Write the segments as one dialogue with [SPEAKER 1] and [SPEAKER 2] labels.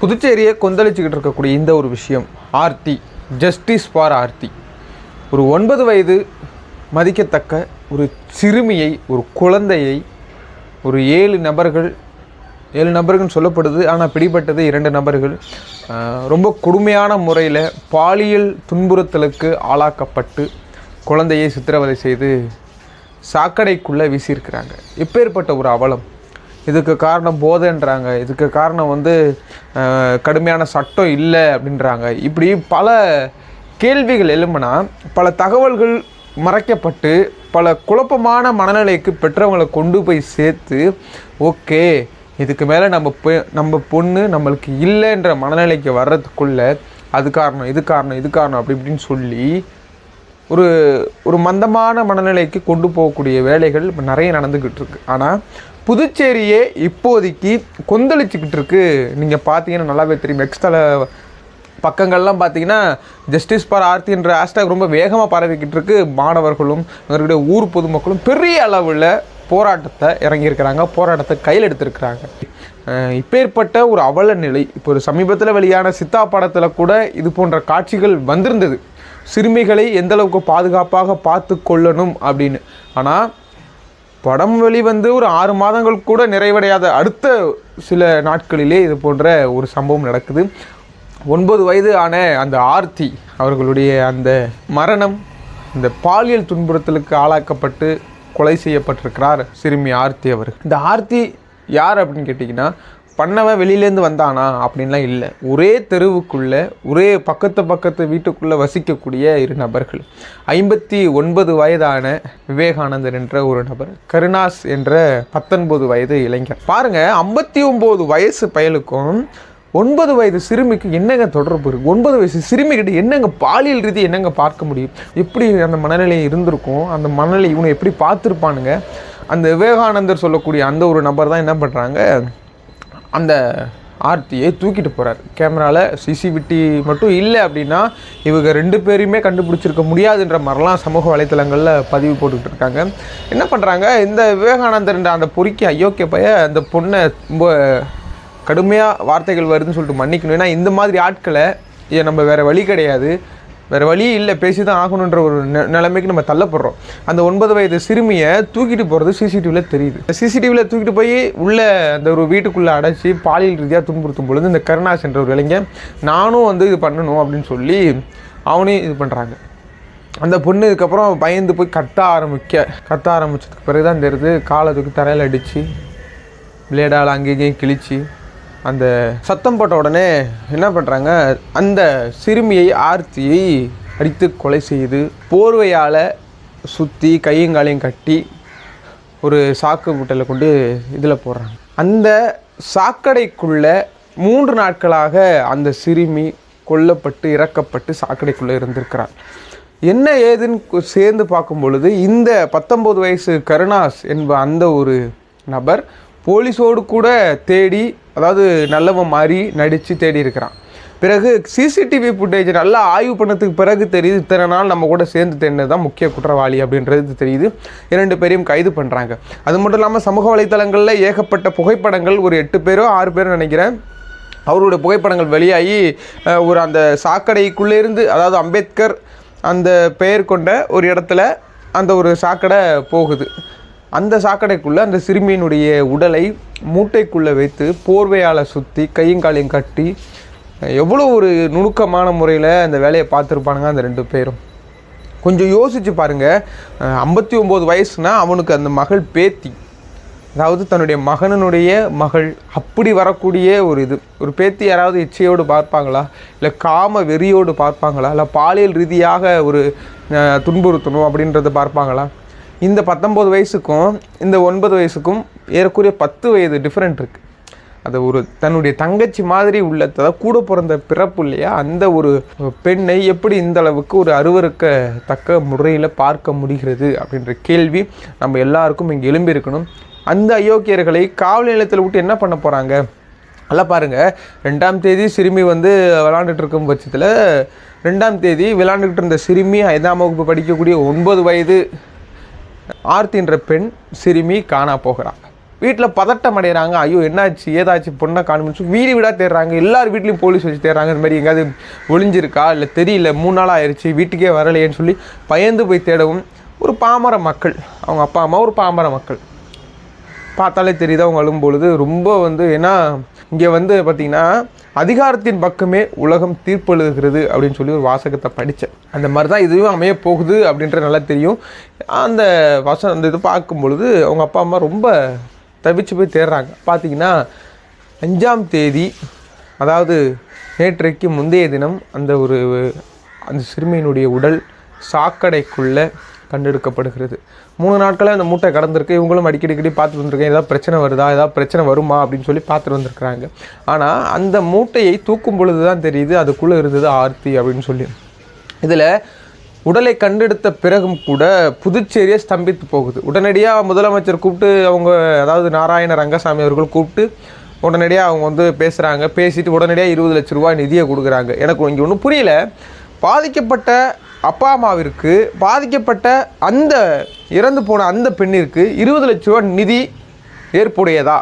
[SPEAKER 1] புதுச்சேரியை கொந்தளிச்சுக்கிட்டு இருக்கக்கூடிய இந்த ஒரு விஷயம் ஆர்த்தி ஜஸ்டிஸ் ஃபார் ஆர்த்தி. ஒரு ஒன்பது வயது மதிக்கத்தக்க ஒரு சிறுமியை ஒரு குழந்தையை ஒரு ஏழு நபர்கள் ஏழு நபர்கள் சொல்லப்படுது ஆனால் பிடிபட்டது இரண்டு நபர்கள் ரொம்ப கொடுமையான முறையில் பாலியல் துன்புறுத்தலுக்கு ஆளாக்கப்பட்டு குழந்தையை சித்திரவதை செய்து சாக்கடைக்குள்ளே வீசியிருக்கிறாங்க. இப்பேற்பட்ட ஒரு அவலம்? இதுக்கு காரணம் போதைன்றாங்க. இதுக்கு காரணம் வந்து கடுமையான சட்டம் இல்லை அப்படின்றாங்க. இப்படி பல கேள்விகள் எழும்புனா பல தகவல்கள் மறைக்கப்பட்டு பல குழப்பமான மனநிலைக்கு பெற்றவங்களை கொண்டு போய் சேர்த்து ஓகே இதுக்கு மேலே நம்ம நம்ம பொண்ணு நம்மளுக்கு இல்லைன்ற மனநிலைக்கு வர்றதுக்குள்ள அது காரணம் இது காரணம் இது காரணம் அப்படி இப்படின்னு சொல்லி ஒரு ஒரு மந்தமான மனநிலைக்கு கொண்டு போகக்கூடிய வேலைகள் இப்போ நிறைய நடந்துக்கிட்டு இருக்கு. ஆனால் புதுச்சேரியே இப்போதைக்கு கொந்தளிச்சுக்கிட்டு இருக்கு நீங்கள் பார்த்தீங்கன்னா நல்லாவே தெரியும். எக்ஸ்ட்ரா பக்கங்கள்லாம் பார்த்தீங்கன்னா ஜஸ்டிஸ் ஃபார் ஆர்த்தின்ற ஹேஷ்டாக் ரொம்ப வேகமாக பரவிக்கிட்டு இருக்கு மாணவர்களும் அவர்களுடைய ஊர் பொதுமக்களும் பெரிய அளவில் போராட்டத்தை இறங்கியிருக்கிறாங்க. போராட்டத்தை கையில் எடுத்திருக்கிறாங்க. இப்பேற்பட்ட ஒரு அவல நிலை இப்போ ஒரு சமீபத்தில் வெளியான சித்தா படத்தில் கூட இது போன்ற காட்சிகள் வந்திருந்தது. சிறுமிகளை எந்தளவுக்கு பாதுகாப்பாக பார்த்து கொள்ளணும் அப்படின்னு. ஆனால் படம் வெளிவந்து ஒரு ஆறு மாதங்கள் கூட நிறைவடையாத அடுத்த சில நாட்களிலே இது போன்ற ஒரு சம்பவம் நடக்குது. ஒன்பது வயது ஆன அந்த ஆர்த்தி அவர்களுடைய அந்த மரணம் இந்த பாலியல் துன்புறுத்தலுக்கு ஆளாக்கப்பட்டு கொலை செய்யப்பட்டிருக்கிறார் சிறுமி ஆர்த்தி அவர் இந்த ஆர்த்தி யார் அப்படின்னு கேட்டிங்கன்னா பண்ணவன் வெளியிலேருந்து வந்தானா? அப்படின்லாம் இல்லை. ஒரே தெருவுக்குள்ளே ஒரே பக்கத்து பக்கத்து வீட்டுக்குள்ளே வசிக்கக்கூடிய இரு நபர்கள். ஐம்பத்தி ஒன்பது வயதான விவேகானந்தர் என்ற ஒரு நபர் கருணாஸ் என்ற பத்தொன்பது வயது இளைஞர். பாருங்கள் ஐம்பத்தி ஒம்பது வயசு பயலுக்கும் ஒன்பது வயது சிறுமிக்கு என்னங்க தொடர்பு இருக்குது ஒன்பது வயசு சிறுமிகிட்ட என்னங்க பாலியல் ரீதி என்னங்க பார்க்க முடியும்? எப்படி அந்த மனநிலை இருந்திருக்கும்? அந்த மனநிலை இவனை எப்படி பார்த்துருப்பானுங்க? அந்த விவேகானந்தர் சொல்லக்கூடிய அந்த ஒரு நபர் தான் என்ன பண்ணுறாங்க அந்த ஆர்த்தியை தூக்கிட்டு போகிறார் கேமராவில் சிசிவிட்டி மட்டும் இல்லை அப்படின்னா இவங்க ரெண்டு பேரையுமே கண்டுபிடிச்சிருக்க முடியாதுன்ற மாதிரிலாம் சமூக வலைத்தளங்களில் பதிவு போட்டுக்கிட்டு இருக்காங்க. என்ன பண்ணுறாங்க இந்த விவேகானந்தர்ன்ற அந்த பொறிக்கி அயோக்கிய பைய அந்த பொண்ணை ரொம்ப கடுமையாக வார்த்தைகள் வருதுன்னு சொல்லிட்டு மன்னிக்கணும். ஏன்னா இந்த மாதிரி ஆட்களை ஏ நம்ம வேறு வழி கிடையாது. வேறு வழி இல்லை பேசி தான் ஆகணுன்ற ஒரு நெ- நிலைமைக்கு நம்ம தள்ளப்படுறோம். அந்த ஒன்பது வயது சிறுமியை தூக்கிட்டு போகிறது சிசிடிவியில் தெரியுது. சிசிடிவியில் தூக்கிட்டு போய் உள்ளே அந்த ஒரு வீட்டுக்குள்ளே அடைச்சி பாலியல் ரீதியாக துன்புறுத்தும் பொழுது இந்த கருணாஸ் என்ற ஒரு இளைஞன் நானும் வந்து இது பண்ணணும் அப்படின்னு சொல்லி அவனையும் இது பண்ணுறாங்க அந்த பொண்ணு இதுக்கப்புறம் பயந்து போய் கத்த ஆரம்பிக்க கத்த ஆரம்பிச்சதுக்கு பிறகு தான் தெரியுது காலை தூக்கி தரையில் அடித்து பிளேடால் அங்கேயும் கிழிச்சு அந்த சத்தம் போட்ட உடனே என்ன பண்ணுறாங்க அந்த சிறுமியை ஆர்த்தியை அடித்து கொலை செய்து போர்வையால் சுற்றி கையங்காலையும் கட்டி ஒரு சாக்கு மூட்டையில் கொண்டு இதில் போடுறாங்க. அந்த சாக்கடைக்குள்ளே மூன்று நாட்களாக அந்த சிறுமி கொல்லப்பட்டு இறக்கப்பட்டு சாக்கடைக்குள்ளே இருந்திருக்கிறார் என்ன ஏதுன்னு சேர்ந்து பார்க்கும் பொழுது இந்த பத்தொம்போது வயசு கருணாஸ் என்ப அந்த ஒரு நபர் போலீஸோடு கூட தேடி அதாவது நல்லவன் மாதிரி நடித்து தேடி இருக்கிறான். பிறகு சிசிடிவி ஃபுட்டேஜ் நல்லா ஆய்வு பண்ணதுக்கு பிறகு தெரியுது இத்தனை நாள் நம்ம கூட சேர்ந்து தேடினது தான் முக்கிய குற்றவாளி அப்படின்றது தெரியுது. இரண்டு பேரையும் கைது பண்ணுறாங்க அது மட்டும் இல்லாமல் சமூக வலைத்தளங்களில் ஏகப்பட்ட புகைப்படங்கள் ஒரு எட்டு பேரோ ஆறு பேரோ நினைக்கிறேன் அவருடைய புகைப்படங்கள் வெளியாகி ஒரு அந்த சாக்கடைக்குள்ளே இருந்து அதாவது அம்பேத்கர் அந்த பெயர் கொண்ட ஒரு இடத்துல அந்த ஒரு சாக்கடை போகுது. அந்த சாக்கடைக்குள்ளே அந்த சிறுமியினுடைய உடலை மூட்டைக்குள்ளே வைத்து போர்வையால் சுற்றி கையும் காலையும் கட்டி எவ்வளோ ஒரு நுணுக்கமான முறையில் அந்த வேலையை பார்த்துருப்பானுங்க அந்த ரெண்டு பேரும். கொஞ்சம் யோசித்து பாருங்கள் ஐம்பத்தி ஒம்பது வயசுனா அவனுக்கு அந்த மகள் பேத்தி. அதாவது தன்னுடைய மகனனுடைய மகள் அப்படி வரக்கூடிய ஒரு இது. ஒரு பேத்தி யாராவது இச்சையோடு பார்ப்பாங்களா? இல்லை காம வெறியோடு பார்ப்பாங்களா? இல்லை பாலியல் ரீதியாக ஒரு துன்புறுத்தணும் அப்படின்றத பார்ப்பாங்களா? இந்த பத்தொம்போது வயசுக்கும் இந்த ஒன்பது வயசுக்கும் ஏறக்குறைய பத்து வயது டிஃப்ரெண்ட் இருக்குது அது ஒரு தன்னுடைய தங்கச்சி மாதிரி உள்ள அதாவது கூட பிறந்த பிறப்பு இல்லையா? அந்த ஒரு பெண்ணை எப்படி இந்த அளவுக்கு ஒரு அருவருக்கத்தக்க முறையில் பார்க்க முடிகிறது அப்படின்ற கேள்வி நம்ம எல்லாருக்கும் இங்கே எழும்பியிருக்கணும் அந்த அயோக்கியர்களை காவல் நிலையத்தில் விட்டு என்ன பண்ண போகிறாங்க நல்லா பாருங்கள் ரெண்டாம் தேதி சிறுமி வந்து விளாண்டுட்டு இருக்கும் பட்சத்தில் ரெண்டாம் தேதி விளாண்டுக்கிட்டு இருந்த சிறுமி ஐந்தாம் வகுப்பு படிக்கக்கூடிய ஒன்பது வயது ஆர்த்தின்ற பெண் சிறுமி காணா போகிறாங்க. வீட்டில் பதட்டம் அடைகிறாங்க ஐயோ என்னாச்சு? ஏதாச்சு பொண்ணை காணும்னு சொல்லி வீடு வீடாக தேடுறாங்க. எல்லார் வீட்லேயும் போலீஸ் வச்சு தேடுறாங்க. இந்த மாதிரி எங்கேயாவது ஒளிஞ்சிருக்கா? இல்லை தெரியல. மூணு நாள் ஆயிடுச்சு வீட்டுக்கே வரலையேன்னு சொல்லி பயந்து போய் தேடவும் ஒரு பாமர மக்கள். அவங்க அப்பா அம்மா ஒரு பாமர மக்கள். பார்த்தாலே தெரியுதா அவங்க பொழுது? ரொம்ப வந்து ஏன்னா இங்கே வந்து பார்த்திங்கன்னா அதிகாரத்தின் பக்கமே உலகம் தீர்ப்பெழுதுகிறது அப்படின்னு சொல்லி ஒரு வாசகத்தை படித்தேன். அந்த மாதிரி தான் இதுவும் அமைய போகுது அப்படின்ற நல்லா தெரியும். அந்த வசனம் அந்த இது பார்க்கும் பொழுது அவங்க அப்பா அம்மா ரொம்ப தவிச்சு போய் தேடுறாங்க. பார்த்தீங்கன்னா அஞ்சாம் தேதி அதாவது நேற்றைக்கு முந்தைய தினம் அந்த ஒரு அந்த சிறுமியினுடைய உடல் சாக்கடைக்குள்ளே கண்டெடுக்கப்படுகிறது. மூணு நாட்களாக அந்த மூட்டை கடந்திருக்கு. இவங்களும் அடிக்கடிக்கடி அடிக்கடி பார்த்துட்டு வந்திருக்கேன். ஏதாவது பிரச்சனை வருதா? ஏதாவது பிரச்சனை வருமா? அப்படின்னு சொல்லி பார்த்துட்டு வந்திருக்கிறாங்க. ஆனால் அந்த மூட்டையை தூக்கும் பொழுது தான் தெரியுது அதுக்குள்ளே இருந்தது ஆர்த்தி அப்படின்னு சொல்லி. இதில் உடலை கண்டெடுத்த பிறகும் கூட புதுச்சேரியை ஸ்தம்பித்து போகுது. உடனடியாக முதலமைச்சர் கூப்பிட்டு அவங்க அதாவது நாராயண ரங்கசாமி அவர்கள் கூப்பிட்டு உடனடியாக அவங்க வந்து பேசுகிறாங்க பேசிட்டு உடனடியாக இருபது லட்ச ரூபாய் நிதியை கொடுக்குறாங்க. எனக்கு இங்கே ஒன்றும் புரியல. பாதிக்கப்பட்ட அப்பா அம்மாவிற்கு பாதிக்கப்பட்ட அந்த இறந்து போன அந்த பெண்ணிற்கு இருபது லட்ச ரூபா நிதி ஏற்புடையதா?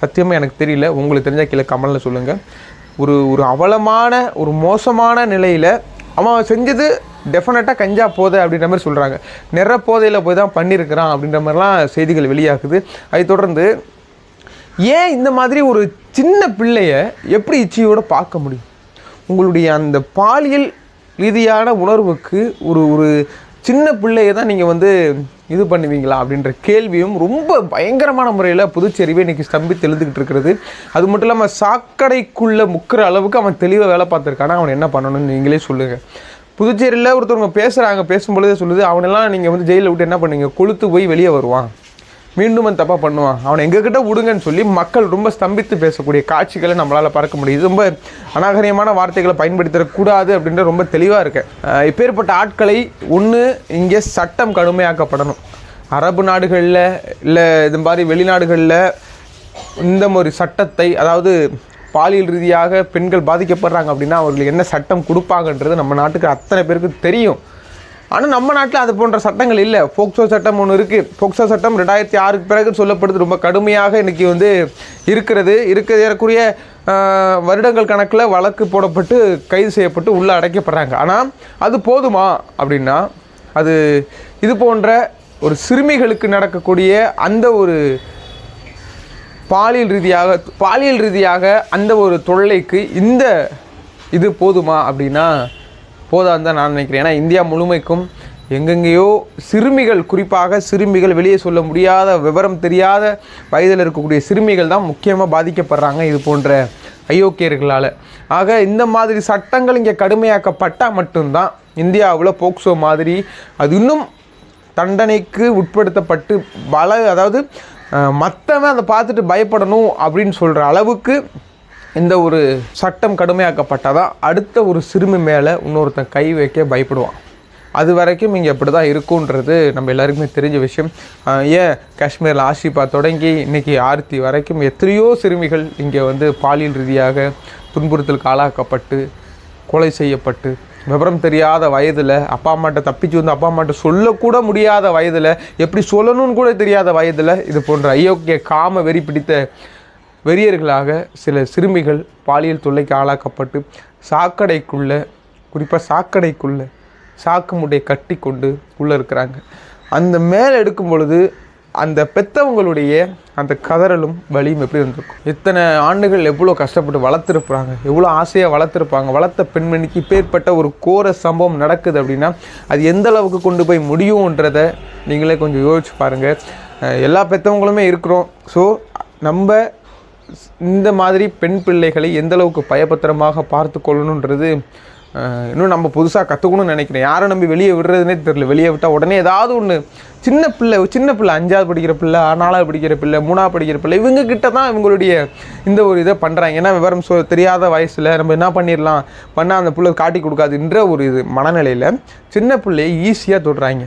[SPEAKER 1] சத்தியமாக எனக்கு தெரியல. உங்களுக்கு தெரிஞ்ச கீழே கமலில் சொல்லுங்கள் ஒரு ஒரு அவலமான ஒரு மோசமான நிலையில் அவன் செஞ்சது டெஃபினட்டாக கஞ்சா போதை அப்படின்ற மாதிரி சொல்கிறாங்க நிற போதையில் போய் தான் பண்ணியிருக்கிறான் அப்படின்ற மாதிரிலாம் செய்திகள் வெளியாகுது. அதை தொடர்ந்து ஏன் இந்த மாதிரி ஒரு சின்ன பிள்ளைய எப்படி இச்சையோடு பார்க்க முடியும்? உங்களுடைய அந்த பாலியல் ரீதியான உணர்வுக்கு ஒரு ஒரு சின்ன பிள்ளையை தான் நீங்கள் வந்து இது பண்ணுவீங்களா அப்படின்ற கேள்வியும் ரொம்ப பயங்கரமான முறையில் புதுச்சேரிவே இன்றைக்கி ஸ்தம்பித்து எழுதுகிட்டு இருக்கிறது. அது மட்டும் இல்லாமல் சாக்கடைக்குள்ளே முக்கிற அளவுக்கு அவன் தெளிவாக வேலை பார்த்துருக்கானா அவன் என்ன பண்ணணும்னு நீங்களே சொல்லுங்கள் புதுச்சேரியில் ஒருத்தவங்க பேசுகிறாங்க பேசும்பொழுதே சொல்லுது அவனெல்லாம் நீங்கள் வந்து ஜெயிலில் விட்டு என்ன பண்ணுவீங்க கொளுத்து போய் வெளியே வருவான். மீண்டும் அவன் தப்பாக பண்ணுவான். அவனை எங்ககிட்ட விடுங்கன்னு சொல்லி மக்கள் ரொம்ப ஸ்தம்பித்து பேசக்கூடிய காட்சிகளை நம்மளால் பார்க்க முடியுது. ரொம்ப அநாகரியமான வார்த்தைகளை பயன்படுத்தக்கூடாது அப்படின்ற ரொம்ப தெளிவாக இருக்கேன் இப்பேற்பட்ட ஆட்களை ஒன்று இங்கே சட்டம் கடுமையாக்கப்படணும். அரபு நாடுகளில் இல்லை இது மாதிரி வெளிநாடுகளில் இந்த ஒரு சட்டத்தை அதாவது பாலியல் ரீதியாக பெண்கள் பாதிக்கப்படுறாங்க அப்படின்னா அவர்களுக்கு என்ன சட்டம் கொடுப்பாங்கன்றது நம்ம நாட்டுக்கு அத்தனை பேருக்கு தெரியும். ஆனால் நம்ம நாட்டில் அது போன்ற சட்டங்கள் இல்லை. போக்சோ சட்டம் ஒன்று இருக்குது போக்சோ சட்டம் ரெண்டாயிரத்தி ஆறுக்கு பிறகு சொல்லப்படுது. ரொம்ப கடுமையாக இன்றைக்கி வந்து இருக்கிறது. இருக்க ஏறக்குரிய வருடங்கள் கணக்கில் வழக்கு போடப்பட்டு கைது செய்யப்பட்டு உள்ளே அடைக்கப்படுறாங்க. ஆனால் அது போதுமா அப்படின்னா அது இது போன்ற ஒரு சிறுமிகளுக்கு நடக்கக்கூடிய அந்த ஒரு பாலியல் ரீதியாக பாலியல் ரீதியாக அந்த ஒரு தொல்லைக்கு இந்த இது போதுமா அப்படின்னா போதான்னு தான் நான் நினைக்கிறேன். ஏன்னா இந்தியா முழுமைக்கும் எங்கெங்கேயோ சிறுமிகள் குறிப்பாக சிறுமிகள் வெளியே சொல்ல முடியாத விவரம் தெரியாத வயதில் இருக்கக்கூடிய சிறுமிகள் தான் முக்கியமாக பாதிக்கப்படுறாங்க இது போன்ற அயோக்கியர்களால். ஆக இந்த மாதிரி சட்டங்கள் இங்கே கடுமையாக்கப்பட்டால் மட்டும்தான் இந்தியாவில் போக்சோ மாதிரி அது இன்னும் தண்டனைக்கு உட்படுத்தப்பட்டு பல அதாவது மற்றவன் அதை பார்த்துட்டு பயப்படணும் அப்படின்னு சொல்கிற அளவுக்கு இந்த ஒரு சட்டம் கடுமையாக்கப்பட்டாதான் அடுத்த ஒரு சிறுமி மேலே இன்னொருத்தன் கை வைக்க பயப்படுவான். அது வரைக்கும் இங்கே இப்படி தான் இருக்குன்றது நம்ம எல்லாருக்குமே தெரிஞ்ச விஷயம். ஏன் காஷ்மீரில் ஆஷிபா தொடங்கி இன்னைக்கு ஆர்த்தி வரைக்கும் எத்தனையோ சிறுமிகள் இங்கே வந்து பாலியல் ரீதியாக துன்புறுத்தலுக்கு ஆளாக்கப்பட்டு கொலை செய்யப்பட்டு விவரம் தெரியாத வயதில் அப்பா அம்மாட்ட தப்பிச்சு வந்து அப்பா அம்மாட்ட சொல்லக்கூட முடியாத வயதில் எப்படி சொல்லணும்னு கூட தெரியாத வயதில் இது போன்ற அயோக்கிய காம வெறி பிடித்த வெறியர்களாக சில சிறுமிகள் பாலியல் தொல்லைக்கு ஆளாக்கப்பட்டு சாக்கடைக்குள்ளே குறிப்பாக சாக்கடைக்குள்ளே சாக்கு முட்டை கட்டி கொண்டு உள்ளே இருக்கிறாங்க. அந்த மேலே எடுக்கும் பொழுது அந்த பெத்தவங்களுடைய அந்த கதறலும் வலியும் எப்படி இருந்திருக்கும்? இத்தனை ஆண்டுகள் எவ்வளோ கஷ்டப்பட்டு வளர்த்துருப்பாங்க எவ்வளோ ஆசையாக வளர்த்துருப்பாங்க வளர்த்த பெண்மணிக்கு இப்பேற்பட்ட ஒரு கோர சம்பவம் நடக்குது அப்படின்னா அது எந்த அளவுக்கு கொண்டு போய் முடியுன்றதை நீங்களே கொஞ்சம் யோசிச்சு பாருங்கள் எல்லா பெற்றவங்களுமே இருக்கிறோம். ஸோ நம்ம இந்த மாதிரி பெண் பிள்ளைகளை எந்தளவுக்கு பயபத்திரமாக பார்த்து கொள்ளணுன்றது இன்னும் நம்ம புதுசாக கற்றுக்கணும்னு நினைக்கிறேன். யாரை நம்பி வெளியே விடுறதுனே தெரியல. வெளியே விட்டால் உடனே ஏதாவது ஒன்று சின்ன பிள்ளை சின்ன பிள்ளை அஞ்சாவது படிக்கிற பிள்ளை நாலாவது படிக்கிற பிள்ளை மூணாவது படிக்கிற பிள்ளை இவங்க கிட்ட தான் இவங்களுடைய இந்த ஒரு இதை பண்ணுறாங்க ஏன்னா விவரம் சொ தெரியாத வயசில் நம்ம என்ன பண்ணிடலாம் பண்ணால் அந்த பிள்ளை காட்டி கொடுக்காதுன்ற ஒரு இது மனநிலையில் சின்ன பிள்ளையை ஈஸியாக தொடுறாங்க.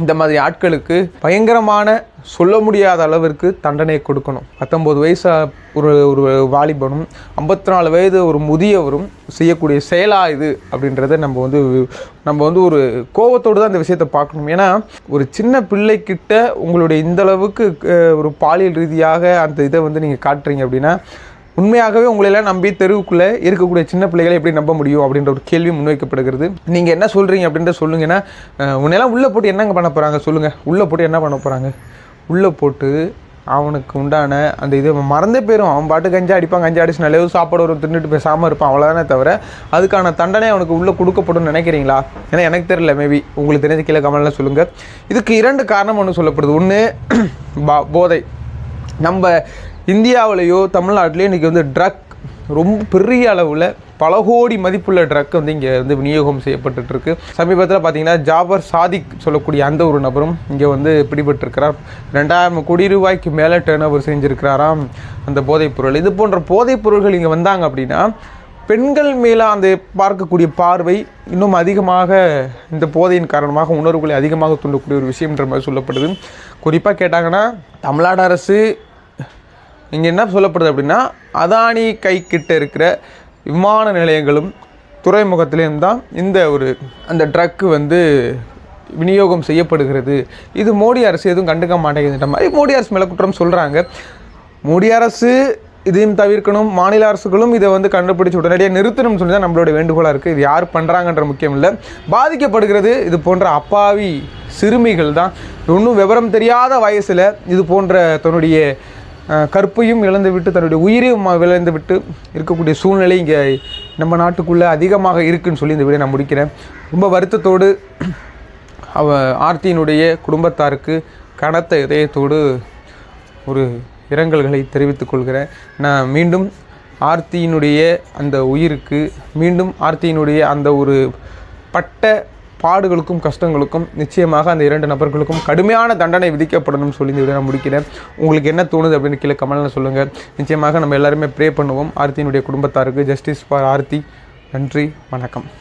[SPEAKER 1] இந்த மாதிரி ஆட்களுக்கு பயங்கரமான சொல்ல முடியாத அளவிற்கு தண்டனை கொடுக்கணும். பத்தொம்போது வயசு ஒரு ஒரு வாலிபனும் ஐம்பத்தி நாலு வயது ஒரு முதியவரும் செய்யக்கூடிய செயலா இது அப்படின்றத நம்ம வந்து நம்ம வந்து ஒரு கோவத்தோடு தான் இந்த விஷயத்தை பார்க்கணும். ஏன்னா ஒரு சின்ன பிள்ளைக்கிட்ட உங்களுடைய இந்த அளவுக்கு ஒரு பாலியல் ரீதியாக அந்த இதை வந்து நீங்கள் காட்டுறீங்க அப்படின்னா உண்மையாகவே உங்களெல்லாம் நம்பி தெருவுக்குள்ளே இருக்கக்கூடிய சின்ன பிள்ளைகளை எப்படி நம்ப முடியும் அப்படின்ற ஒரு கேள்வி முன்வைக்கப்படுகிறது. நீங்கள் என்ன சொல்கிறீங்க அப்படின்ற சொல்லுங்கன்னா உன்னெல்லாம் உன்னையெல்லாம் உள்ளே போட்டு என்னங்க பண்ண போகிறாங்க சொல்லுங்கள் உள்ளே போட்டு என்ன பண்ண போகிறாங்க உள்ளே போட்டு அவனுக்கு உண்டான அந்த இது மறந்தே போயிடும் அவன் பாட்டு கஞ்சா அடிப்பான் கஞ்சா அடிச்சு நல்ல சாப்பாடு ஒரு தின்னுட்டு பேசாமல் இருப்பான் அவ்வளோதானே தவிர அதுக்கான தண்டனை அவனுக்கு உள்ளே கொடுக்கப்படும் நினைக்கிறீங்களா? ஏன்னா எனக்கு தெரியல மேபி உங்களுக்கு தெரிஞ்ச கீழே கமெண்ட்ல சொல்லுங்கள் இதுக்கு இரண்டு காரணம் ஒன்று சொல்லப்படுது. ஒன்று போதை. நம்ம இந்தியாவிலேயோ தமிழ்நாட்டிலையோ இன்றைக்கி வந்து ட்ரக் ரொம்ப பெரிய அளவில் பல கோடி மதிப்புள்ள ட்ரக் வந்து இங்கே வந்து விநியோகம் செய்யப்பட்டுருக்கு சமீபத்தில் பார்த்தீங்கன்னா ஜாபர் சாதிக் சொல்லக்கூடிய அந்த ஒரு நபரும் இங்கே வந்து பிடிபட்டிருக்கிறார். ரெண்டாயிரம் கோடி ரூபாய்க்கு மேலே டேர்ன் ஓவர் செஞ்சுருக்கிறாராம் அந்த போதைப் பொருள். இது போன்ற போதைப் பொருள்கள் இங்கே வந்தாங்க அப்படின்னா பெண்கள் மேலே அந்த பார்க்கக்கூடிய பார்வை இன்னும் அதிகமாக இந்த போதையின் காரணமாக உணர்வுகளை அதிகமாக தூண்டக்கூடிய ஒரு விஷயம்ன்ற மாதிரி சொல்லப்படுது. குறிப்பாக கேட்டாங்கன்னா தமிழ்நாடு அரசு இங்கே என்ன சொல்லப்படுது அப்படின்னா அதானி கை கிட்ட இருக்கிற விமான நிலையங்களும் துறைமுகத்திலேயும் தான் இந்த ஒரு அந்த ட்ரக்கு வந்து விநியோகம் செய்யப்படுகிறது. இது மோடி அரசு எதுவும் கண்டுக்க மாட்டேங்குதுன்ற மாதிரி மோடி அரசு மேலே குற்றம் சொல்கிறாங்க மோடி அரசு இதையும் தவிர்க்கணும். மாநில அரசுகளும் இதை வந்து கண்டுபிடிச்சி உடனடியாக நிறுத்தணும்னு சொல்லி தான் நம்மளோட வேண்டுகோளாக இருக்குது இது யார் பண்ணுறாங்கன்ற முக்கியம் இல்லை. பாதிக்கப்படுகிறது இது போன்ற அப்பாவி சிறுமிகள் தான். இன்னும் விவரம் தெரியாத வயசில் இது போன்ற தன்னுடைய கற்பையும் இழந்துவிட்டு தன்னுடைய உயிரையும் இழந்து இருக்கக்கூடிய சூழ்நிலை இங்கே நம்ம நாட்டுக்குள்ளே அதிகமாக இருக்குன்னு சொல்லி இந்த வீடியோ நான் முடிக்கிறேன். ரொம்ப வருத்தத்தோடு அவ ஆர்த்தியினுடைய குடும்பத்தாருக்கு கனத்த இதயத்தோடு ஒரு இரங்கல்களை தெரிவித்துக் கொள்கிறேன். நான் மீண்டும் ஆர்த்தியினுடைய அந்த உயிருக்கு மீண்டும் ஆர்த்தியினுடைய அந்த ஒரு பட்ட பாடுகளுக்கும் கஷ்டங்களுக்கும் நிச்சயமாக அந்த இரண்டு நபர்களுக்கும் கடுமையான தண்டனை விதிக்கப்படணும்னு சொல்லி இந்த வீடியோ நான் முடிக்கிறேன். உங்களுக்கு என்ன தோணுது அப்படின்னு கீழே கமெண்ட்ல சொல்லுங்கள் நிச்சயமாக நம்ம எல்லாருமே ப்ரே பண்ணுவோம். ஆர்த்தியினுடைய குடும்பத்தாருக்கு ஜஸ்டிஸ் ஃபார் ஆர்த்தி. நன்றி வணக்கம்.